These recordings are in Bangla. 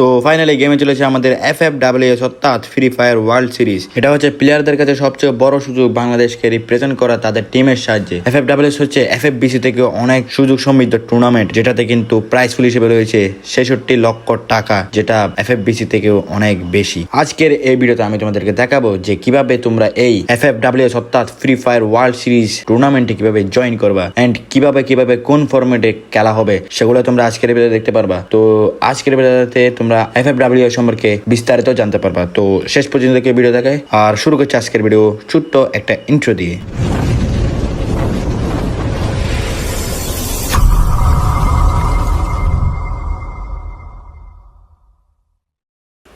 সো ফাইনালি গেমে চলেছে আমাদের এফ এফ ডাব্লিউএস অর্থাৎ ফ্রি ফায়ার ওয়ার্ল্ড সিরিজ এটা হচ্ছে প্লেয়ারদের কাছে সবচেয়ে বড় সুযোগ বাংলাদেশকে রিপ্রেজেন্ট করা তাদের টিমের সাহায্যে। এফ এফ ডাব্লিউএস হচ্ছে এফ এফ বিসি থেকে অনেক সুযোগ সমৃদ্ধ টুর্নামেন্ট যেটাতে কিন্তু প্রাইস ফুল হিসেবে রয়েছে ছেষট্টি লক্ষ টাকা, যেটা এফ এফ বিসি থেকেও অনেক বেশি। আজকের এই ভিডিওতে আমি তোমাদেরকে দেখাবো যে কীভাবে তোমরা এই এফ এফ ডাব্লিউএস অর্থাৎ ফ্রি ফায়ার ওয়ার্ল্ড সিরিজ টুর্নামেন্টে কীভাবে জয়েন করবা অ্যান্ড কীভাবে কীভাবে কোন ফরম্যাটে খেলা হবে, সেগুলো তোমরা আজকের ভিডিও দেখতে পারবা। তো আজকের ভিডিওতে তোমরা এফ এফ ডাব্লিউ সম্পর্কে বিস্তারিত জানতে পারবা। তো শেষ পর্যন্ত ভিডিও দেখে, আর শুরু করছে আজকের ভিডিও ছোট্ট একটা ইন্ট্রো দিয়ে।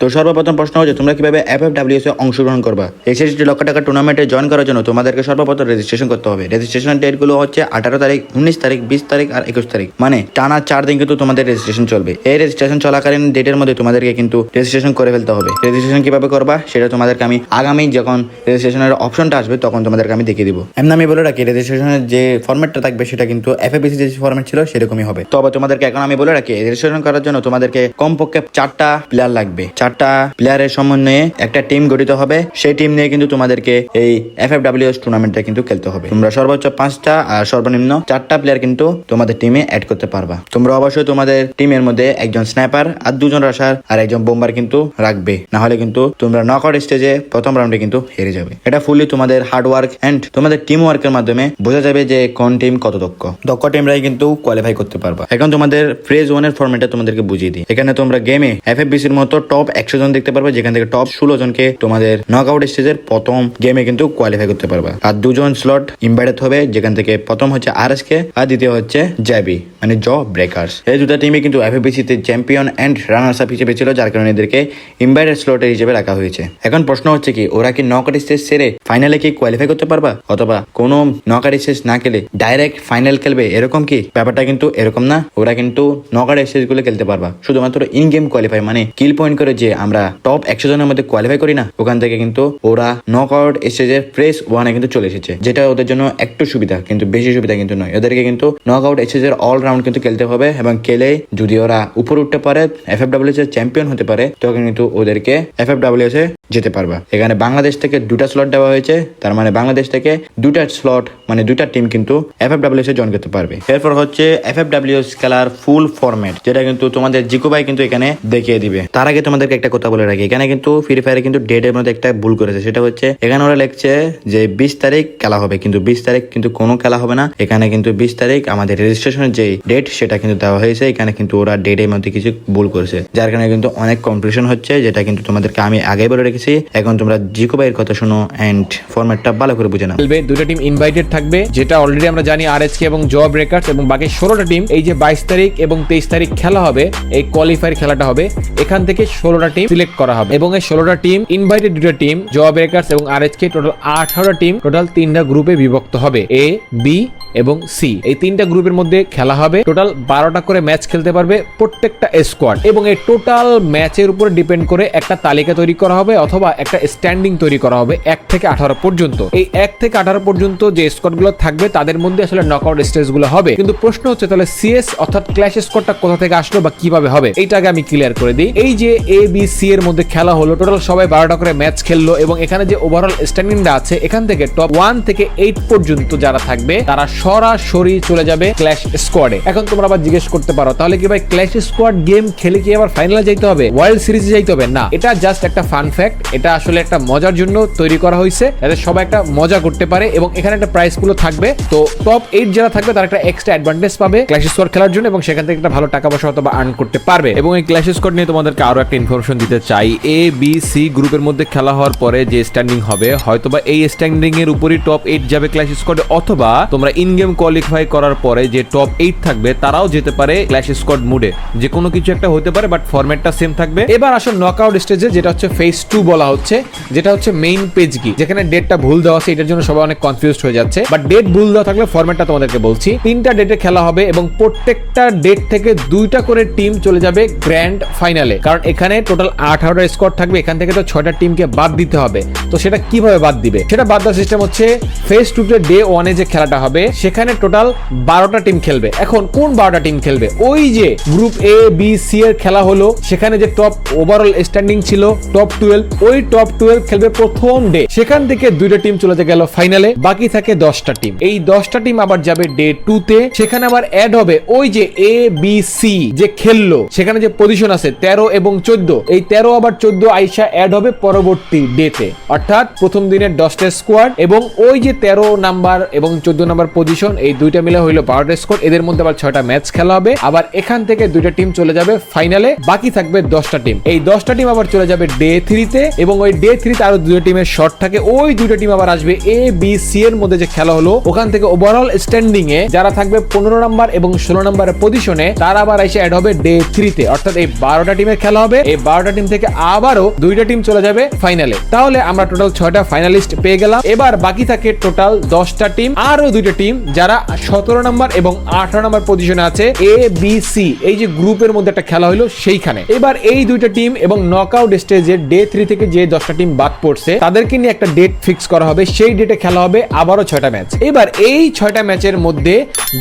তো সর্বপ্রথম প্রশ্ন হচ্ছে, তোমরা কীভাবে এফ এফ ডাব্লিউএস এ অংশগ্রহণ করবা? এই ছেষট্টি লক্ষ টাকা টুর্নামেন্টে জয়েন করার জন্য তোমাদেরকে সর্বপ্রথম রেজিস্ট্রেশন করতে হবে। রেজিস্ট্রেশন ডেটগুলো হচ্ছে আঠারো তারিখ, উনিশ তারিখ, বিশ তারিখ আর একুশ তারিখ। মানে টানা চার দিন কিন্তু তোমাদের রেজিস্ট্রেশন চলবে। এই রেজিস্ট্রেশন চলাকালীন ডেটের মধ্যে তোমাদেরকে কিন্তু রেজিস্ট্রেশন করে ফেলতে হবে। রেজিস্ট্রেশন কীভাবে করবা, সেটা তোমাদেরকে আমি আগামী যখন রেজিস্ট্রেশনের অপশনটা আসবে, তখন তোমাদেরকে আমি দেখিয়ে দিব। এমনি আমি বলে রাখি রেজিস্ট্রেশনের যে ফর্মেটটা থাকবে, সেটা কিন্তু এফএবিসি যে ফর্মেট ছিল, সেরকমই হবে। তবে তোমাদেরকে এখন আমি বলে রাখি রেজিস্ট্রেশন করার জন্য তোমাদেরকে কমপক্ষে চারটা প্লেয়ার লাগবে। চারটা প্লেয়ারের সমন্বয়ে একটা টিম গঠিত হবে। সেই টিম নিয়ে কিন্তু তোমাদেরকে এই এফ এফ ডাব্লিউএস টুর্নামেন্টটা কিন্তু খেলতে হবে। তোমরা সর্বোচ্চ পাঁচটা আর সর্বনিম্ন চারটা প্লেয়ার কিন্তু তোমাদের টিমে অ্যাড করতে পারবা। তোমরা অবশ্যই তোমাদের টিমের মধ্যে একজন স্ন্যাপার আর দুজন রাশার আর একজন বোম্বার কিন্তু রাখবে। না হলে কিন্তু তোমরা নক নকআউট স্টেজে প্রথম রাউন্ডে কিন্তু হেরে যাবে। এটা ফুললি তোমাদের হার্ড ওয়ার্ক এন্ড তোমাদের টিম ওয়ার্কের মাধ্যমে বোঝা যাবে যে কোন টিম কত দক্ষ। দক্ষ টিমরাই কিন্তু কোয়ালিফাই করতে পারবা। এখন তোমাদের ফ্রেজ ওয়ানের ফর্মেটটা তোমাদেরকে বুঝিয়ে দিই। এখানে তোমরা গেমে এফ এফ বিসির মতো টপ একশো জন দেখতে পারবে, যেখান থেকে টপ ষোলো জনকে তোমাদের নক নকআউট স্টেজের প্রথম গেমে কিন্তু কোয়ালিফাই করতে পারবা। আর দুজন স্লট ইনভাইটেড হবে, যেখান থেকে প্রথম হচ্ছে আর এস কে, আর দ্বিতীয় হচ্ছে জ্যাবি মানে জ ব্রেকার্স এই দুটা টিমে কিন্তু এফএফবিসি তে চ্যাম্পিয়ন এন্ড রানার্স আপ হিসেবে ছিল, যার কারণে এদেরকে ইনভাইটেড স্লটের হিসেবে রাখা হয়েছে। এখন প্রশ্ন হচ্ছে কি, ওরা কি নকআউট স্টেজ সেরে ফাইনালে কি কোয়ালিফাই করতে পারবা? অথবা কোনো নকআউট স্টেজ না খেলে ডাইরেক্ট ফাইনাল খেলবে, এরকম কি? ব্যাপারটা কিন্তু এরকম না। ওরা কিন্তু নকআউট স্টেজগুলো খেলতে পারবা। শুধুমাত্র ইন গেম কোয়ালিফাই মানে কিল পয়েন্ট করে যে আমরা টপ একশো জনের মধ্যে কোয়ালিফাই করি না, ওখান থেকে কিন্তু ওরা নক আউট স্টেজের ফ্রেশ ওয়ানে কিন্তু চলে এসেছে, যেটা ওদের জন্য একটু সুবিধা, কিন্তু বেশি সুবিধা কিন্তু নয়। ওদেরকে কিন্তু নকআউট স্টেজের অল রাউন্ড কিন্তু খেলতে হবে এবং খেলে যদি ওরা উপরে উঠতে পারে এফ এফ ডাব্লিউ এর চ্যাম্পিয়ন হতে পারে, তখন কিন্তু ওদেরকে এফ এফ ডাব্লিউ এ যেতে পারবা। এখানে বাংলাদেশ থেকে দুটা স্লট দেওয়া হয়েছে, তার মানে বাংলাদেশ থেকে দুটা স্লট মানে দুটা টিম কিন্তু এফ এফ ডাব্লিউ এ জয়েন করতে পারবে। এরপর হচ্ছে এফ এফ ডাব্লিউ খেলার ফুল ফরম্যাট যেটা কিন্তু তোমাদের জিকো ভাই কিন্তু এখানে দেখিয়ে দিবে। তার আগে তোমাদেরকে একটা কথা বলে রাখি। এখানে কিন্তু ফ্রি ফায়ারে কিন্তু ডেটের মধ্যে একটা ভুল করেছে। সেটা হচ্ছে, এখানে ওরা লিখছে যে বিশ তারিখ খেলা হবে, কিন্তু বিশ তারিখ কিন্তু কোনো খেলা হবে না। এখানে কিন্তু বিশ তারিখ আমাদের রেজিস্ট্রেশনের যে ডেট সেটা কিন্তু দেওয়া হয়েছে। এখানে কিন্তু ওরা ডেটের মধ্যে কিছু ভুল করেছে। যার কারণে কিন্তু অনেক কনফিউশন হচ্ছে, যেটা কিন্তু তোমাদেরকে আমি আগে বলে রেখেছি। এখন তোমরা জিকো ভাইয়ের কথা শোনো এন্ড ফরম্যাটটা ভালো করে বুঝে নাও। দুটো টিম ইনভাইটেড থাকবে, যেটা অলরেডি আমরা জানি আর এবং জব ব্রেকার্স এবং বাকি ষোলোটা টিম এই যে বাইশ তারিখ এবং তেইশ তারিখ খেলা হবে, এই কোয়ালিফায়ার খেলাটা হবে। এখান থেকে ষোলোটা টিম সিলেক্ট করা হবে। এবং এই ষোলোটা টিম ইনভাইটেড দুটো টিম জব ব্রেকার্স এবং আর টোটাল আঠারোটা টিম টোটাল তিনটা গ্রুপে বিভক্ত হবে। এ বি এবং সি এই তিনটা গ্রুপের মধ্যে খেলা হবে। টোটাল বারোটা করে ম্যাচ খেলতে পারবে প্রত্যেকটা স্কোয়াড এবং এই টোটাল ম্যাচের উপরে ডিপেন্ড করে একটা তালিকা তৈরি করা হবে অথবা একটা স্ট্যান্ডিং তৈরি করা হবে এক থেকে আঠারো পর্যন্ত। এই এক থেকে আঠারো পর্যন্ত যে স্কোয়াডগুলো থাকবে, তাদের মধ্যে আসলে নকআউট স্টেজগুলো হবে। কিন্তু প্রশ্ন হচ্ছে তাহলে সিএস অর্থাৎ ক্ল্যাশ স্কোয়াডটা কোথা থেকে আসলো বা কীভাবে হবে? এইটাকে আমি ক্লিয়ার করে দিই। এই যে এ বি সি এর মধ্যে খেলা হলো টোটাল সবাই বারোটা করে ম্যাচ খেললো এবং এখানে যে ওভারঅল স্ট্যান্ডিংটা আছে, এখান থেকে টপ ওয়ান থেকে এইট পর্যন্ত যারা থাকবে, তারা সরাসরি চলে যাবে ক্ল্যাশ স্কোয়াডে এখন তোমরা আবার জিজ্ঞেস করতে পারো, তাহলে কি ভাই ক্ল্যাশ স্কোয়াড গেম খেলে কি আবার ফাইনালে যাইতে হবে? ওয়ার্ল্ড সিরিজে যাইতে হবে? না। এটা জাস্ট একটা ফান ফ্যাক্ট এটা আসলে একটা মজার জন্য তৈরি করা হয়েছে যাতে সবাই একটা মজা করতে পারে এবং এখানে একটা প্রাইসগুলো থাকবে। তো টপ এইট যারা থাকবে, তারা একটা এক্সট্রা অ্যাডভান্টেজ পাবে ক্ল্যাশ স্কোয়াড খেলার জন্য এবং সেখান থেকে একটা ভালো টাকা পয়সা অথবা আর্ন করতে পারবে। এবং এই ক্ল্যাশ স্কোয়াড নিয়ে তোমাদেরকে আরও একটা ইনফরমেশন দিতে চাই। এ বি সি গ্রুপের মধ্যে খেলা হওয়ার পরে যে স্ট্যান্ডিং হবে, হয়তোবা এই স্ট্যান্ডিং এর উপরই টপ এইট যাবে ক্ল্যাশ স্কোয়াড অথবা তোমরা ইন গেম কোয়ালিফাই করার পরে যে টপ এইট থাকবে, তারাও যেতে পারে ক্ল্যাশ স্কোয়াড মুডে যে কোনো কিছু একটা হতে পারে বাট ফরম্যাটটা সেম থাকবে। এবার আসো নকআউট স্টেজে যেটা হচ্ছে ফেজ টু বলা হচ্ছে, যেটা হচ্ছে মেইন পেজ কি। যেখানে ডেটটা ভুল দেওয়া আছে, এটার জন্য সবাই অনেক কনফিউজ হয়ে যাচ্ছে। বাট ডেট ভুল দেওয়া থাকলে ফরম্যাটটা তোমাদেরকে বলছি। তিনটা ডেটে খেলা হবে এবং প্রত্যেকটা ডেট থেকে দুইটা করে টিম চলে যাবে গ্র্যান্ড ফাইনালে কারণ এখানে টোটাল আঠারোটা স্কোয়াড থাকবে, এখান থেকে তো ছয়টা টিমকে বাদ দিতে হবে। তো সেটা কীভাবে বাদ দিবে? সেটা বাদ দেওয়ার সিস্টেম হচ্ছে ফেস টু ডে ওয়ানে যে খেলাটা হবে সেখানে টোটাল বারোটা টিম খেলবে। এখন কোন বারোটা টিম খেলবে? ওই যে গ্রুপ এ বি সি এর খেলা হলো, সেখানে যে টপ ওভারঅল স্ট্যান্ডিং ছিল টপ টুয়েলভ ওই টপ টুয়েলভ খেলবে প্রথম ডে সেখান থেকে দুইটা টিম চলে গেল ফাইনালে বাকি থাকে দশটা টিম এই দশটা টিম আবার যাবে ডে টু তে, সেখানে আবার অ্যাড হবে ওই যে এ বি সি যে খেললো, সেখানে যে পজিশন আছে, তেরো এবং চোদ্দ। এই তেরো আবার চোদ্দ আইসা অ্যাড হবে পরবর্তী ডে তে। অর্থাৎ প্রথম দিনের দশটা স্কোয়াড এবং ওই যে তেরো নাম্বার এবং চোদ্দ নাম্বার পজিশন এই দুইটা মিলে হইল বারোটা স্কোর এদের মধ্যে আবার ছয়টা ম্যাচ খেলা হবে। আবার এখান থেকে দুইটা টিম চলে যাবে ফাইনালে বাকি থাকবে দশটা টিম এই দশটা টিম আবার চলে যাবে ডে থ্রিতে এবং ওই ডে থ্রিতে আরও দুটো টিমের শর্ট থাকে। ওই দুটো টিম আবার আসবে এ বি সি এর মধ্যে যে খেলা হলো, ওখান থেকে ওভারঅল স্ট্যান্ডিং এ যারা থাকবে পনেরো নাম্বার এবং ষোলো নাম্বারের পজিশনে তারা আবার এসে অ্যাড হবে ডে থ্রিতে অর্থাৎ এই বারোটা টিমের খেলা হবে। এই বারোটা টিম থেকে আবারও দুইটা টিম চলে যাবে ফাইনালে তাহলে আমরা টোটাল ছয়টা ফাইনালিস্ট পেয়ে গেলাম। এবার বাকি থাকে টোটাল দশটা টিম আরও দুইটা টিম যারা সতেরো নাম্বার এবং আঠারো নাম্বার পজিশনে আছে এ বি সি এই যে গ্রুপের মধ্যে একটা খেলা হলো সেইখানে। এবার এই দুইটা টিম এবং নকআউট স্টেজে ডে থ্রি থেকে যে দশটা টিম বাদ পড়ছে, তাদেরকে নিয়ে একটা ডেট ফিক্স করা হবে, সেই ডেটে খেলা হবে আবারও ছয়টা ম্যাচ এবার এই ছয়টা ম্যাচের মধ্যে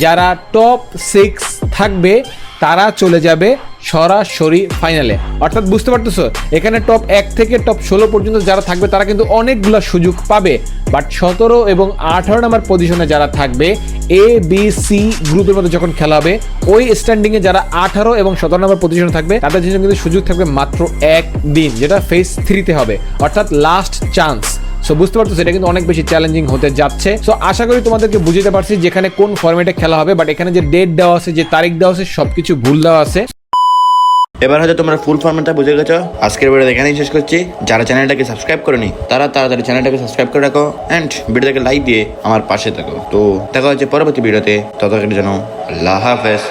যারা টপ সিক্স থাকবে, তারা চলে যাবে সরাসরি ফাইনালে। অর্থাৎ বুঝতে পারতেছো, এখানে টপ এক থেকে টপ ষোলো পর্যন্ত যারা থাকবে, তারা কিন্তু অনেকগুলো সুযোগ পাবে। বাট সতেরো এবং আঠারো নাম্বার পজিশনে যারা থাকবে এ বি সি গ্রুপের মধ্যে যখন খেলা হবে, ওই স্ট্যান্ডিংয়ে যারা আঠারো এবং সতেরো নাম্বার পজিশনে থাকবে, তাদের জন্য কিন্তু সুযোগ থাকবে মাত্র এক দিন, যেটা ফেস থ্রিতে হবে। অর্থাৎ লাস্ট চান্স সো বুঝতে পারছ সেটা কিন্তু অনেক বেশি চ্যালেঞ্জিং হতে যাচ্ছে। সো আশা করি তোমাদেরকে বুঝতে পারছি যেখানে কোন ফরম্যাটে খেলা হবে বাট এখানে যে ডেট দেওয়া আছে, যে তারিখ দেওয়া আছে, সবকিছু ভুল দেওয়া আছে। এবার হয়তো তোমরা ফুল ফর্মেটটা বুঝে গেছো। আজকের ভিডিও এখানেই শেষ করছি। যারা চ্যানেলটাকে সাবস্ক্রাইব করেনি, তারা তাড়াতাড়ি চ্যানেলটাকে সাবস্ক্রাইব করে রাখো অ্যান্ড ভিডিওটাকে লাইক দিয়ে আমার পাশে থাকো। তো দেখা হচ্ছে পরবর্তী ভিডিওতে ততক্ষণের জন্য আল্লাহ হাফেজ।